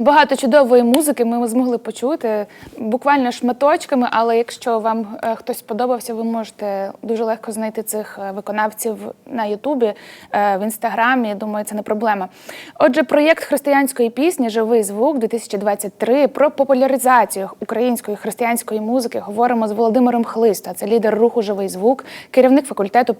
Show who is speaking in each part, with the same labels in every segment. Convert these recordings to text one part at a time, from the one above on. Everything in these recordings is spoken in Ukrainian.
Speaker 1: Багато чудової музики ми змогли почути, буквально шматочками, але якщо вам е, хтось сподобався, ви можете дуже легко знайти цих е, виконавців на Ютубі, е, в інстаграмі. Думаю, це не проблема. Отже, проєкт християнської пісні Живий звук 2023 про популяризацію української християнської музики говоримо з Володимиром Хлиста. Це лідер руху Живий звук, керівник факультету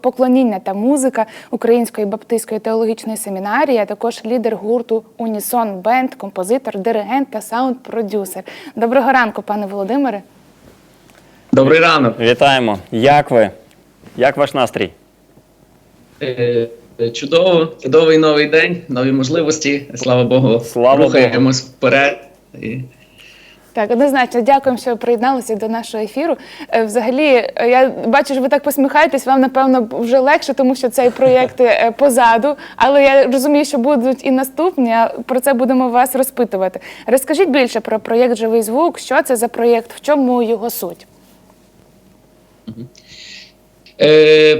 Speaker 1: поклоніння та музика Української баптистської теологічної семінарії, а також лідер гурту Унісон Бенд, композитор, диригент та саунд-продюсер. Доброго ранку, пане Володимире.
Speaker 2: Добрий ранок.
Speaker 3: Вітаємо. Як ви? Як ваш настрій?
Speaker 2: Е, Чудово, чудовий новий день, нові можливості. Слава Богу.
Speaker 3: Слава
Speaker 2: Рухаємось вперед.
Speaker 1: Так, однозначно, дякуємо, що приєдналися до нашого ефіру. Е, Взагалі, е, я бачу, що ви так посміхаєтесь, вам напевно вже легше, тому що цей проєкт е, позаду. Але я розумію, що будуть і наступні. Про це будемо вас розпитувати. Розкажіть більше про проєкт Живий звук. Що це за проєкт, в чому його суть?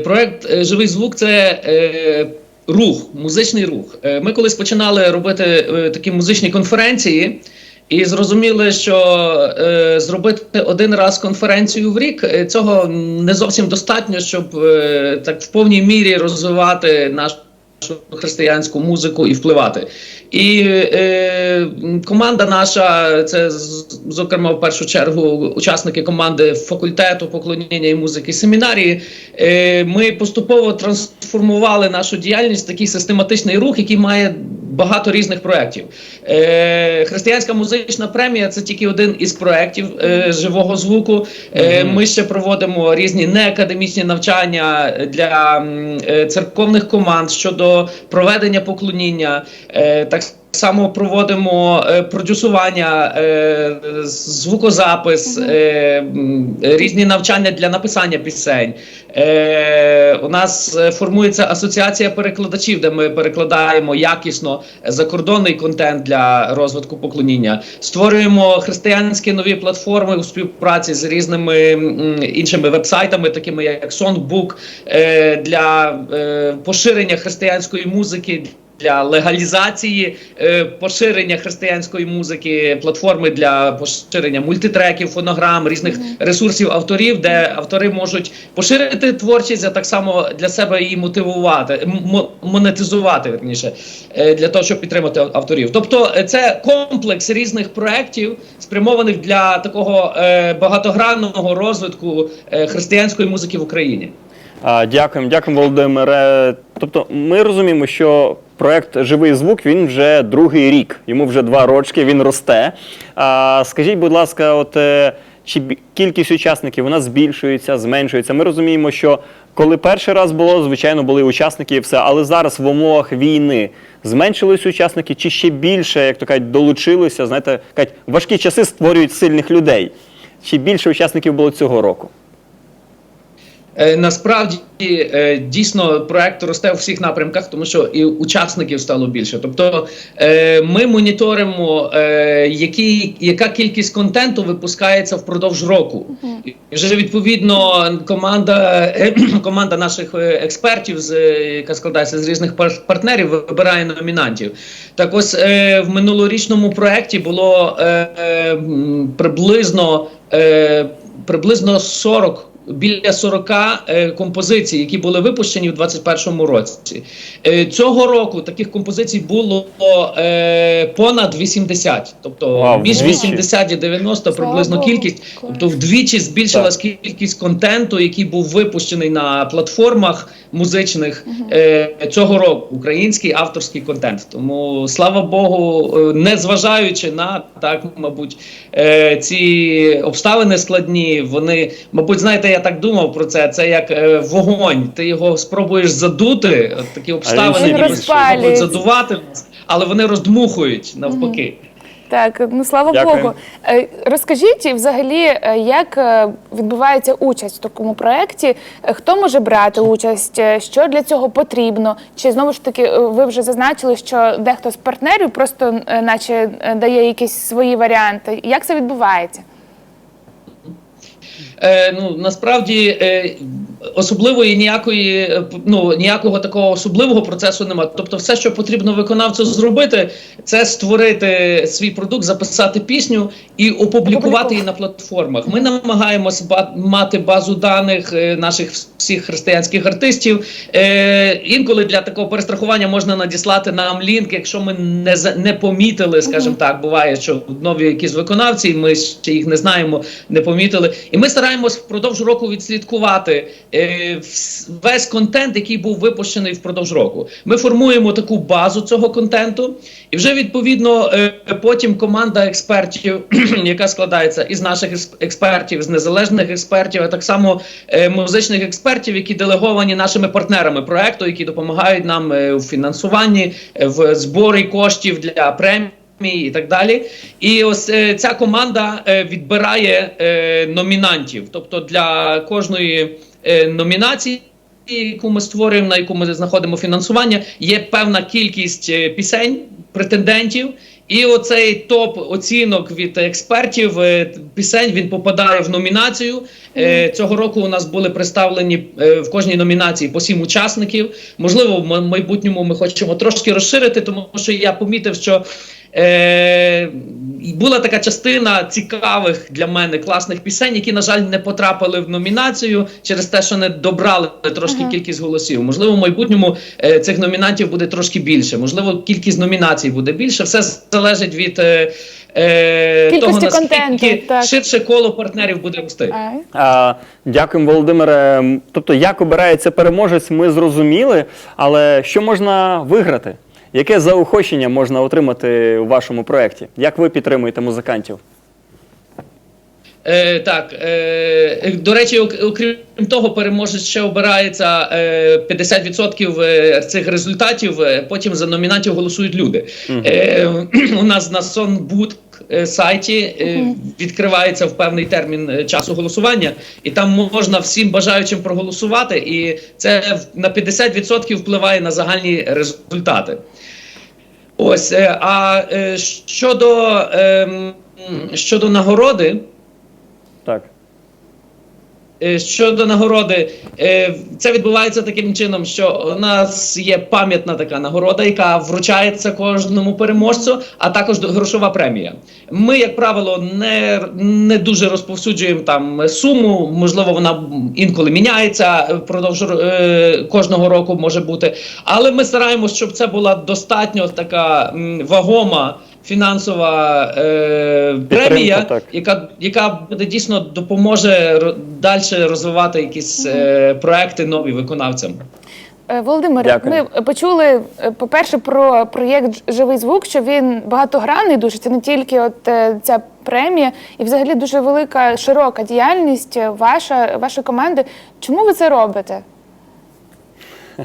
Speaker 2: Проект е, Живий звук це рух, музичний рух. Ми колись починали робити такі музичні конференції. І зрозуміли, що е, зробити один раз конференцію в рік е, цього не зовсім достатньо, щоб е, так в повній мірі розвивати нашу християнську музику і впливати. І е, команда наша, це зокрема в першу чергу учасники команди факультету поклоніння і музики семінарії. Е, ми поступово трансформували нашу діяльність в такий систематичний рух, який має багато різних проєктів. Е, Християнська музична премія це тільки один із проєктів е, живого звуку. Е, Ми ще проводимо різні неакадемічні навчання для е, церковних команд щодо проведення поклоніння. Е, Так само проводимо е, продюсування, е, звукозапис, е, різні навчання для написання пісень. Е, у нас е, формується асоціація перекладачів, де ми перекладаємо якісно закордонний контент для розвитку поклоніння. Створюємо християнські нові платформи у співпраці з різними м, іншими вебсайтами, такими як Songbook, е, для е, поширення християнської музики. Для легалізації е, поширення християнської музики, платформи для поширення мультитреків, фонограм, різних ресурсів авторів, де автори можуть поширити творчість, а так само для себе її мотивувати, монетизувати верніше, е, для того, щоб підтримати авторів. Тобто, е, це комплекс різних проєктів, спрямованих для такого е, багатогранного розвитку е, християнської музики в Україні.
Speaker 3: Дякуємо, дякуємо, Володимире. Тобто, ми розуміємо, що проект Живий звук він вже другий рік. Йому вже два рочки, він росте. Скажіть, будь ласка, от е, чи кількість учасників вона збільшується, зменшується? Ми розуміємо, що коли перший раз було, звичайно, були учасники і все, але зараз в умовах війни зменшились учасники, чи ще більше, як то кажуть, долучилося? Знаєте, кажуть, важкі часи створюють сильних людей. Чи більше учасників було цього року?
Speaker 2: Е, Насправді е, дійсно проект росте у всіх напрямках, тому що і учасників стало більше. Тобто е, ми моніторимо, який, яка кількість контенту випускається впродовж року. І вже відповідно команда, команда наших експертів, яка складається з різних партнерів, вибирає номінантів. Так ось в минулорічному проекті було приблизно, приблизно 40 біля 40 е, композицій, які були випущені в 2021 році. Е, цього року таких композицій було е, понад 80, тобто
Speaker 3: Вау,
Speaker 2: між
Speaker 3: вдвічі.
Speaker 2: 80 і 90
Speaker 1: Слава
Speaker 2: приблизно
Speaker 1: Богу,
Speaker 2: кількість. Тобто вдвічі збільшилась кількість контенту, який був випущений на платформах музичних е, цього року. Український авторський контент. Тому слава Богу, е, не зважаючи на так, мабуть, е, ці обставини складні. Вони, мабуть, знаєте, я так думав про це. Це як е, вогонь. Ти його спробуєш задути. От такі обставини
Speaker 1: Він
Speaker 2: ніби
Speaker 1: розпалюється.
Speaker 2: задувати, але вони роздмухують навпаки.
Speaker 1: Так, ну слава
Speaker 3: Дякую.
Speaker 1: Богу. Е, Розкажіть і взагалі, е, як е, відбувається участь в такому проєкті? Е, Хто може брати участь? Е, Що для цього потрібно? Чи знову ж таки е, ви вже зазначили, що дехто з партнерів просто е, наче е, дає якісь свої варіанти? Як це відбувається?
Speaker 2: Е, ну насправді е, особливої ніякої ну ніякого такого особливого процесу немає. Тобто, все, що потрібно виконавцю зробити, це створити свій продукт, записати пісню і опублікувати її на платформах. Ми намагаємося мати базу даних е, наших всіх християнських артистів. Е, інколи для такого перестрахування можна надіслати нам лінк, якщо ми не не помітили, скажімо так, буває, що нові якісь виконавці, і ми ще їх не знаємо, не помітили. І ми стараємось впродовж року відслідкувати весь контент, який був випущений впродовж року. Ми формуємо таку базу цього контенту, і вже відповідно е, потім команда експертів, яка складається із наших експертів, з незалежних експертів, а так само е, музичних експертів, які делеговані нашими партнерами проекту, які допомагають нам е, у фінансуванні, е, в зборі коштів для премій. І так далі, і ось е, ця команда е, відбирає е, номінантів. Тобто для кожної е, номінації, яку ми створюємо, на яку ми знаходимо фінансування, є певна кількість е, пісень, претендентів. І оцей топ оцінок від експертів е, пісень він попадає в номінацію. Цього року у нас були представлені в кожній номінації по сім учасників. Можливо, в майбутньому ми хочемо трошки розширити, тому що я помітив, що е, була така частина цікавих для мене класних пісень, які, на жаль, не потрапили в номінацію через те, що не добрали трошки кількість голосів. Можливо, в майбутньому е, цих номінантів буде трошки більше. Можливо, кількість номінацій буде більше. Все залежить від е, е,
Speaker 1: Кількості
Speaker 2: того, наскільки
Speaker 1: контенту, так.
Speaker 2: ширше коло партнерів буде рости.
Speaker 3: А, дякуємо, Володимире. Тобто, як обирається переможець, ми зрозуміли, але що можна виграти? Яке заохочення можна отримати у вашому проєкті? Як ви підтримуєте музикантів?
Speaker 2: Е, так, е, до речі, окрім того, переможець ще обирається е, 50% е, цих результатів. е, Потім за номінантів голосують люди. Е, у нас на Сонбуд е, сайті е, відкривається в певний термін е, часу голосування, і там можна всім бажаючим проголосувати, і це на 50% впливає на загальні результати. Ось, е, а е, щодо, ем, щодо нагороди. Е, Щодо нагороди, е, це відбувається таким чином, що у нас є пам'ятна така нагорода, яка вручається кожному переможцю, а також грошова премія. Ми, як правило, не, не дуже розповсюджуємо там суму. Можливо, вона інколи міняється е, впродовж е, кожного року може бути. Але ми стараємося, щоб це була достатньо така вагома фінансова е, премія,
Speaker 3: так.
Speaker 2: яка, яка буде дійсно допоможе далі розвивати якісь е, проекти нові виконавцям.
Speaker 1: Е, Володимир,
Speaker 3: Дякую.
Speaker 1: ми почули, е, по-перше, про проєкт Живий звук, що він багатогранний дуже. Це не тільки от е, ця премія, і взагалі дуже велика, широка діяльність ваша, вашої команди. Чому ви це робите?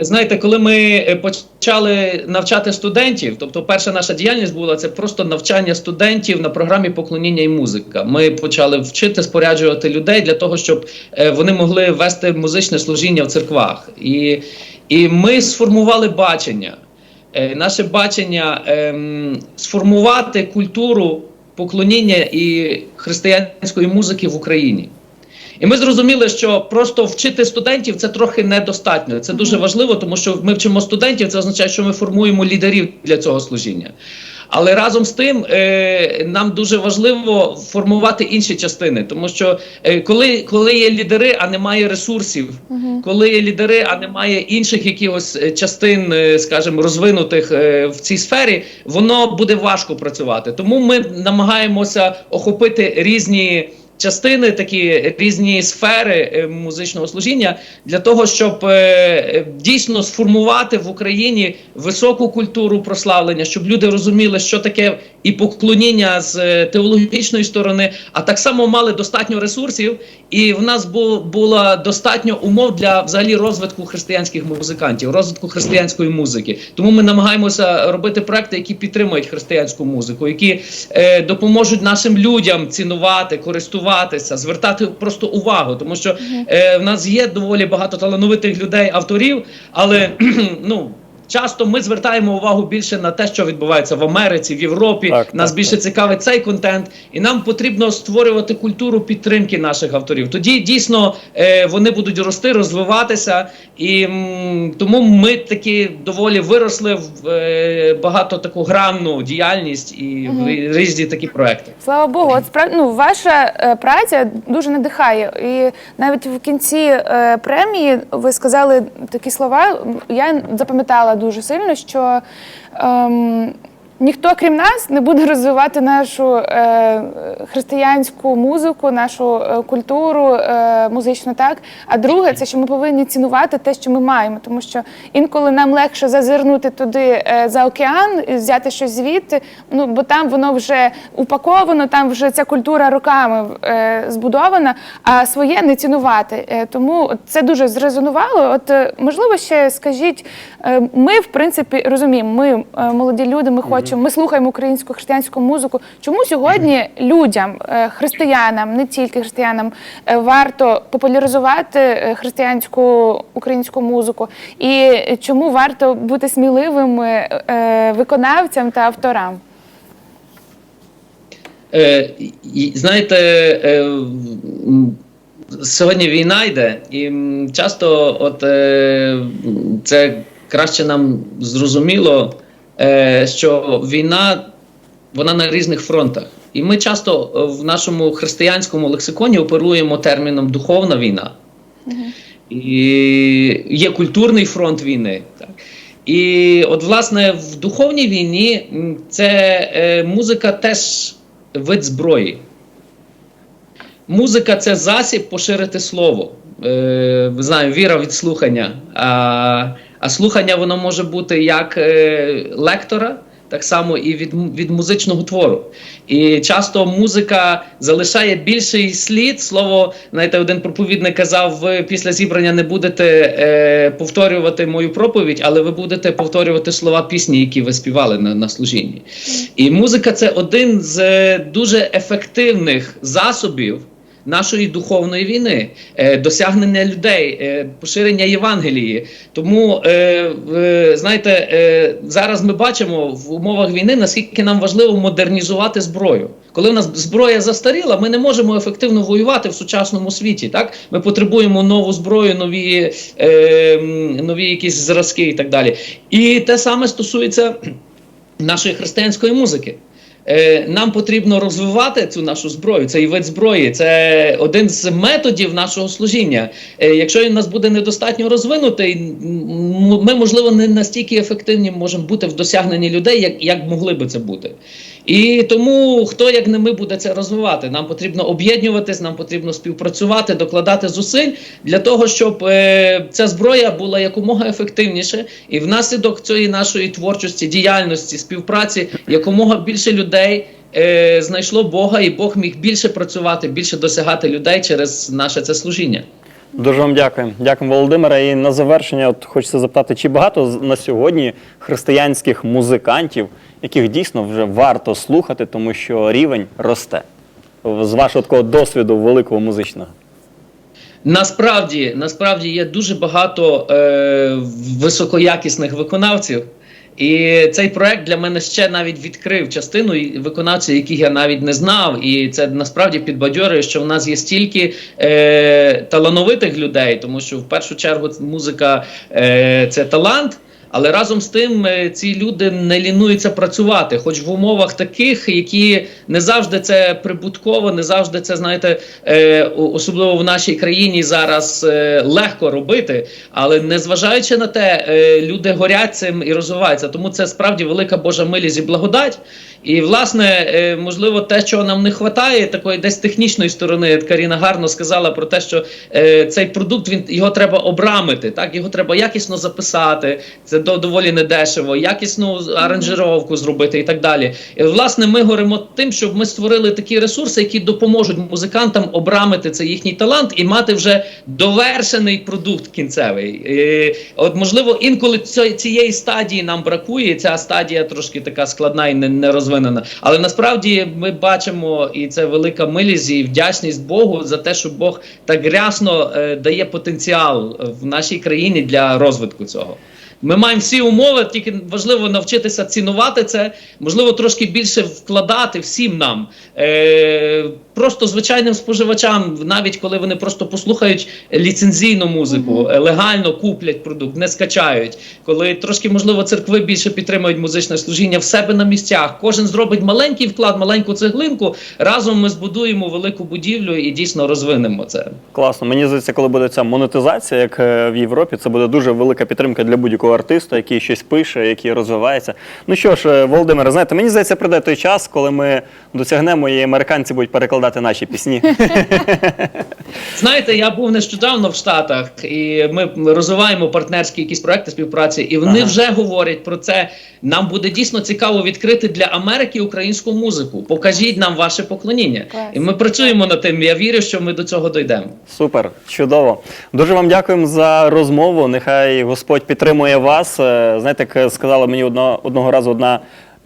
Speaker 2: Знаєте, коли ми е, почали навчати студентів, тобто перша наша діяльність була це просто навчання студентів на програмі поклоніння і музика. Ми почали вчити споряджувати людей для того, щоб е, вони могли вести музичне служіння в церквах. І, і ми сформували бачення. Е, Наше бачення ем, сформувати культуру поклоніння і християнської музики в Україні. І ми зрозуміли, що просто вчити студентів це трохи недостатньо. Це дуже важливо, тому що ми вчимо студентів, це означає, що ми формуємо лідерів для цього служіння. Але разом з тим е, нам дуже важливо формувати інші частини, тому що е, коли, коли є лідери, а немає ресурсів, коли є лідери, а немає інших якихось е, частин, е, скажімо, розвинутих е, в цій сфері, воно буде важко працювати. Тому ми намагаємося охопити різні частини, такі різні сфери е, музичного служіння для того, щоб е, дійсно сформувати в Україні високу культуру прославлення, щоб люди розуміли, що таке і поклоніння з е, теологічної сторони, а так само мали достатньо ресурсів, і в нас бу- було достатньо умов для взагалі розвитку християнських музикантів, розвитку християнської музики. Тому ми намагаємося робити проекти, які підтримують християнську музику, які е, допоможуть нашим людям цінувати, користуватися, звертати просто увагу, тому що е, в нас є доволі багато талановитих людей, авторів, але ну. Часто ми звертаємо увагу більше на те, що відбувається в Америці, в Європі.
Speaker 3: Так,
Speaker 2: Нас
Speaker 3: так,
Speaker 2: більше
Speaker 3: так.
Speaker 2: цікавить цей контент, і нам потрібно створювати культуру підтримки наших авторів. Тоді дійсно е, вони будуть рости, розвиватися, і м, тому ми такі доволі виросли в е, багато таку гранну діяльність і в різні такі проекти.
Speaker 1: Слава Богу, от справді ну, ваша е, праця дуже надихає. І навіть в кінці е, премії ви сказали такі слова. Я запам'ятала дуже сильно, що ем, ніхто крім нас не буде розвивати нашу е, християнську музику, нашу е, культуру е, музичну, так. А друге, це що ми повинні цінувати те, що ми маємо, тому що інколи нам легше зазирнути туди е, за океан, і взяти щось звідти. Ну бо там воно вже упаковано, там вже ця культура роками е, збудована, а своє не цінувати. Е, тому це дуже зрезонувало. От е, можливо, ще скажіть, е, ми в принципі розуміємо, ми е, молоді люди, ми хочемо, ми слухаємо українську християнську музику. Чому сьогодні людям, е, християнам, не тільки християнам, е, варто популяризувати е, християнську українську музику? І чому варто бути сміливими е, виконавцям та авторам?
Speaker 2: Знаєте, сьогодні війна йде, і часто от, це краще нам зрозуміло, що війна вона на різних фронтах. І ми часто е, в нашому християнському лексиконі оперуємо терміном духовна війна. І є культурний фронт війни. Так. І от, власне, в духовній війні це е, музика теж вид зброї. Музика це засіб поширити слово. Е, знаємо, віра від слухання. А, а слухання воно може бути як е, лектора, так само і від, від музичного твору. І часто музика залишає більший слід. Слово, знаєте, один проповідник казав: ви після зібрання не будете е, повторювати мою проповідь, але ви будете повторювати слова пісні, які ви співали на, на служінні. І музика це один з е, дуже ефективних засобів. Нашої духовної війни, е, досягнення людей, е, поширення Євангелії. Тому е, знаєте, зараз ми бачимо в умовах війни, наскільки нам важливо модернізувати зброю. Коли в нас зброя застаріла, ми не можемо ефективно воювати в сучасному світі. Так ми потребуємо нову зброю, нові, нові якісь зразки і так далі. І те саме стосується нашої християнської музики. Е, Нам потрібно розвивати цю нашу зброю, цей вид зброї. Це один з методів нашого служіння. Е, Якщо він нас буде недостатньо розвинутий, ми, можливо, не настільки ефективні можемо бути в досягненні людей, як, як могли би це бути. І тому хто як не ми буде це розвивати? Нам потрібно об'єднуватись, нам потрібно співпрацювати, докладати зусиль для того, щоб е, ця зброя була якомога ефективніше, і внаслідок цієї нашої творчості, діяльності, співпраці якомога більше людей. Е, Знайшло Бога, і Бог міг більше працювати, більше досягати людей через наше це служіння.
Speaker 3: Дуже вам дякую. Дякую, Володимире. І на завершення от хочеться запитати, чи багато на сьогодні християнських музикантів, яких дійсно вже варто слухати, тому що рівень росте з вашого такого досвіду великого музичного.
Speaker 2: Насправді, насправді є дуже багато е, високоякісних виконавців. І цей проект для мене ще навіть відкрив частину виконавців, яких я навіть не знав. І це насправді підбадьорює, що в нас є стільки е, талановитих людей, тому що в першу чергу музика е, це талант. Але разом з тим е, ці люди не лінуються працювати, хоч в умовах таких, які не завжди це прибутково, не завжди це знаєте, е, особливо в нашій країні зараз е, легко робити. Але незважаючи на те, люди горять цим і розвиваються. Тому це справді велика Божа милість і благодать. І власне, е, можливо, те, чого нам не вистачає, такої десь технічної сторони, Каріна гарно сказала про те, що е, цей продукт він його треба обрамити, так його треба якісно записати. Це доволі недешево, якісну аранжировку зробити і так далі. І, власне, ми говоримо тим, щоб ми створили такі ресурси, які допоможуть музикантам обрамити цей їхній талант і мати вже довершений продукт кінцевий. І, от можливо, інколи цієї, стадії нам бракує. Ця стадія трошки така складна і не, не розвинена. Але насправді ми бачимо, і це велика милість і вдячність Богу за те, що Бог так рясно е, дає потенціал в нашій країні для розвитку цього. Ми маємо всі умови, тільки важливо навчитися цінувати це, можливо, трошки більше вкладати всім нам. Е, просто звичайним споживачам, навіть коли вони просто послухають ліцензійну музику, е, легально куплять продукт, не скачають. Коли трошки, можливо, церкви більше підтримують музичне служіння в себе на місцях. Кожен зробить маленький вклад, маленьку цеглинку. Разом ми збудуємо велику будівлю і дійсно розвинемо це.
Speaker 3: Класно. Мені здається, коли буде ця монетизація, як е, в Європі, це буде дуже велика підтримка для будь-якого артиста, який щось пише, який розвивається. Ну що ж, е, Володимире, знаєте, мені здається, прийде той час, коли ми досягнемо і американці будуть перекладати наші пісні.
Speaker 2: Знаєте, я був нещодавно в Штатах, і ми розвиваємо партнерські якісь проекти співпраці, і вони
Speaker 3: Ага.
Speaker 2: вже говорять про це. Нам буде дійсно цікаво відкрити для Америки українську музику. Покажіть нам ваше поклоніння.
Speaker 1: Клас.
Speaker 2: І ми працюємо над тим. Я вірю, що ми до цього дійдемо.
Speaker 3: Супер, чудово. Дуже вам дякуємо за розмову. Нехай Господь підтримує вас. Е, Знаєте, як сказала мені одного, одного разу одна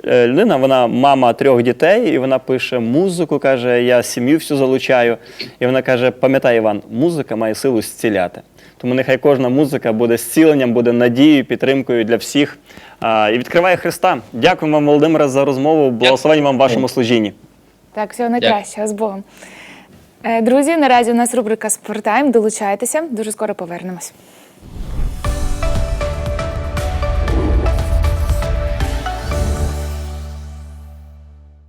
Speaker 3: людина, вона мама трьох дітей, і вона пише музику, каже, я сім'ю всю залучаю. І вона каже: пам'ятай, Іван, музика має силу зціляти. Тому нехай кожна музика буде зціленням, буде надією, підтримкою для всіх. А, І відкриває Христа. Дякуємо вам, Володимире, за розмову. Благословень вам в вашому служінні.
Speaker 1: Так, всього найкращого з Богом. Е, Друзі, наразі у нас рубрика Спорттайм. Долучайтеся. Дуже скоро повернемось.